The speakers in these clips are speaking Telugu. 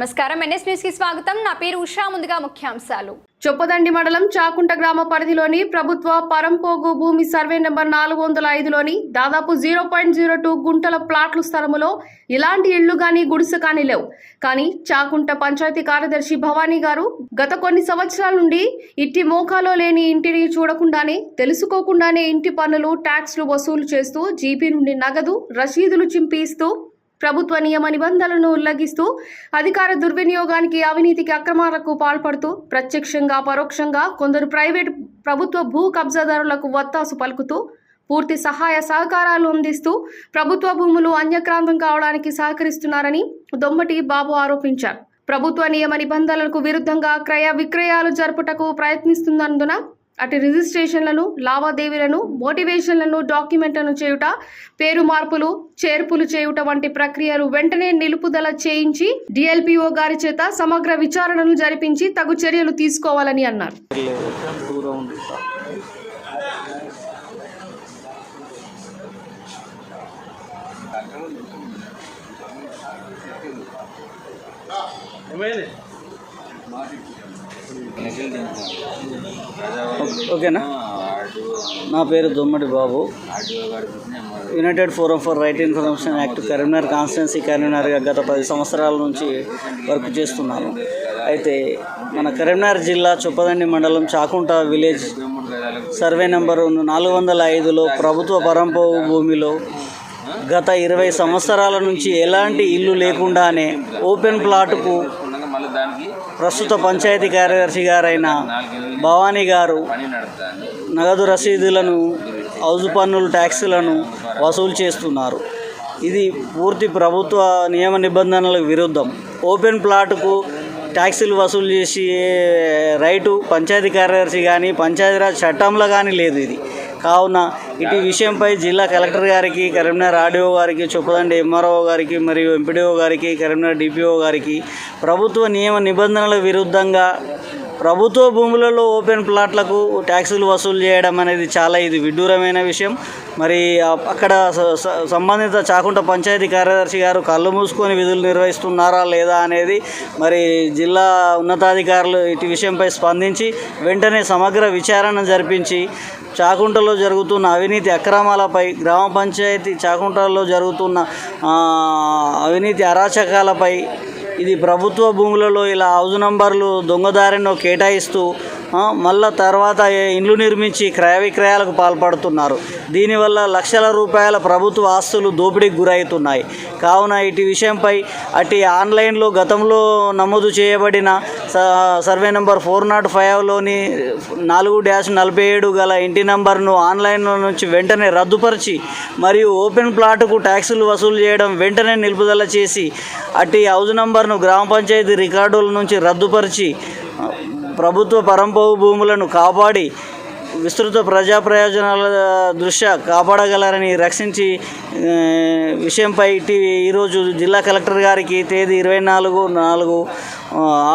నమస్కారం. ఎన్ఎస్ న్యూస్కి స్వాగతం. నా పేరు ఉషా. ముందుగా ముఖ్యాంశాలు. చొప్పదండి మండలం చాకుంట గ్రామ పరిధిలోని ప్రభుత్వ పరంపోగు భూమి సర్వే నెంబర్ నాలుగు వందల ఐదులోని దాదాపు జీరో పాయింట్ జీరో టూ గుంటల ప్లాట్లు స్థలములో ఇలాంటి ఇళ్ళు కానీ గుడిసె కానీ లేవు. కానీ చాకుంట పంచాయతీ కార్యదర్శి భవానీ గారు గత కొన్ని సంవత్సరాల నుండి ఇట్టి మోకాలో లేని ఇంటిని చూడకుండానే తెలుసుకోకుండానే ఇంటి పన్నులు ట్యాక్స్లు వసూలు చేస్తూ జీపీ నుండి నగదు రసీదులు చింపిస్తూ ప్రభుత్వ నియమ నిబంధనలను ఉల్లంఘిస్తూ అధికార దుర్వినియోగానికి అవినీతికి అక్రమాలకు పాల్పడుతూ ప్రత్యక్షంగా పరోక్షంగా కొందరు ప్రైవేట్ ప్రభుత్వ భూ కబ్జాదారులకు వత్తాసు పలుకుతూ పూర్తి సహాయ సహకారాలు అందిస్తూ ప్రభుత్వ భూములు అన్యక్రాంతం కావడానికి సహకరిస్తున్నారని దొమ్మటి బాబు ఆరోపించారు. ప్రభుత్వ నియమ నిబంధనలకు విరుద్ధంగా క్రయ విక్రయాలు జరుపుటకు ప్రయత్నిస్తున్నందున అటు రిజిస్ట్రేషన్లను లావాదేవీలను మోటివేషన్లను డాక్యుమెంట్లను చేయుట పేరు మార్పులు చేర్పులు చేయుట వంటి ప్రక్రియలు వెంటనే నిలుపుదల చేయించి డిఎల్పిఓ గారి చేత సమగ్ర విచారణను జరిపించి తగు చర్యలు తీసుకోవాలని అన్నారు. ఏమైంది? ఓకేనా? నా పేరు Dommadi Babu. United forum for right information act Karimnagar constituency కరీంనగర్గా గత పది సంవత్సరాల నుంచి వర్క్ చేస్తున్నాను. అయితే మన కరీంనగర్ జిల్లా చొప్పదండి మండలం చాకుంట విలేజ్ సర్వే నెంబరు నాలుగు వందల ఐదులో ప్రభుత్వ పరంపవు భూమిలో గత ఇరవై సంవత్సరాల నుంచి ఎలాంటి ఇల్లు లేకుండానే ఓపెన్ ప్లాట్కు ప్రస్తుత పంచాయతీ కార్యదర్శి గారైన భవానీ గారు నగదు రసీదులను హౌస్ పన్నులు ట్యాక్సులను వసూలు చేస్తున్నారు. ఇది పూర్తి ప్రభుత్వ నియమ నిబంధనలకు విరుద్ధం. ఓపెన్ ప్లాట్కు ట్యాక్సీలు వసూలు చేసి రైటు పంచాయతీ కార్యదర్శి కానీ పంచాయతీరాజ్ చట్టంలో కానీ లేదు ఇది. కావున ఇటు విషయంపై జిల్లా కలెక్టర్ గారికి కరీంనగర్ ఆర్డీఓ గారికి చొప్పదండి ఎంఆర్ఓ గారికి మరియు ఎంపీడీఓ గారికి కరీంనగర్ డిపిఓ గారికి ప్రభుత్వ నియమ నిబంధనల విరుద్ధంగా ప్రభుత్వ భూములలో ఓపెన్ ప్లాట్లకు ట్యాక్సులు వసూలు చేయడం అనేది చాలా ఇది విడ్డూరమైన విషయం. మరి అక్కడ స- స- సంబంధిత చాకుంట పంచాయతీ కార్యదర్శి గారు కళ్ళు మూసుకొని విధులు నిర్వహిస్తున్నారా లేదా అనేది మరి జిల్లా ఉన్నతాధికారులు ఇటు విషయంపై స్పందించి వెంటనే సమగ్ర విచారణ జరిపించి చాకుంటలో జరుగుతున్న అవినీతి అక్రమాలపై గ్రామ పంచాయతీ చాకుంటలో జరుగుతున్న అవినీతి అరాచకాలపై ఇది ప్రభుత్వ భూములలో ఇలా హౌస్ నంబర్లు దొంగదారిలో కేటాయిస్తూ మళ్ళా తర్వాత ఇండ్లు నిర్మించి క్రయ విక్రయాలకు పాల్పడుతున్నారు. దీనివల్ల లక్షల రూపాయల ప్రభుత్వ ఆస్తులు దోపిడీకి గురవుతున్నాయి. కావున ఇటు విషయంపై అటు ఆన్లైన్లో గతంలో నమోదు చేయబడిన స- సర్వే నెంబర్ ఫోర్ నాట్ ఫైవ్లోని నాలుగు డ్యాష్ నలభై ఏడు గల ఇంటి నంబర్ను ఆన్లైన్లో నుంచి వెంటనే రద్దుపరిచి మరియు ఓపెన్ ప్లాట్కు ట్యాక్సులు వసూలు చేయడం వెంటనే నిలుపుదల చేసి అటు హౌజ్ నంబర్ను గ్రామ పంచాయతీ రికార్డుల నుంచి రద్దుపరిచి ప్రభుత్వ పరంపవు భూములను కాపాడి విస్తృత ప్రజా ప్రయోజనాల దృష్ట్యా కాపాడగలరని రక్షించి విషయంపై ఇటీ ఈరోజు జిల్లా కలెక్టర్ గారికి తేదీ ఇరవై నాలుగు నాలుగు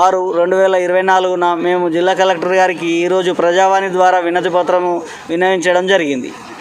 ఆరు రెండు వేల ఇరవై నాలుగున మేము జిల్లా కలెక్టర్ గారికి ఈరోజు ప్రజావాణి ద్వారా వినతి పత్రము వినయించడం జరిగింది.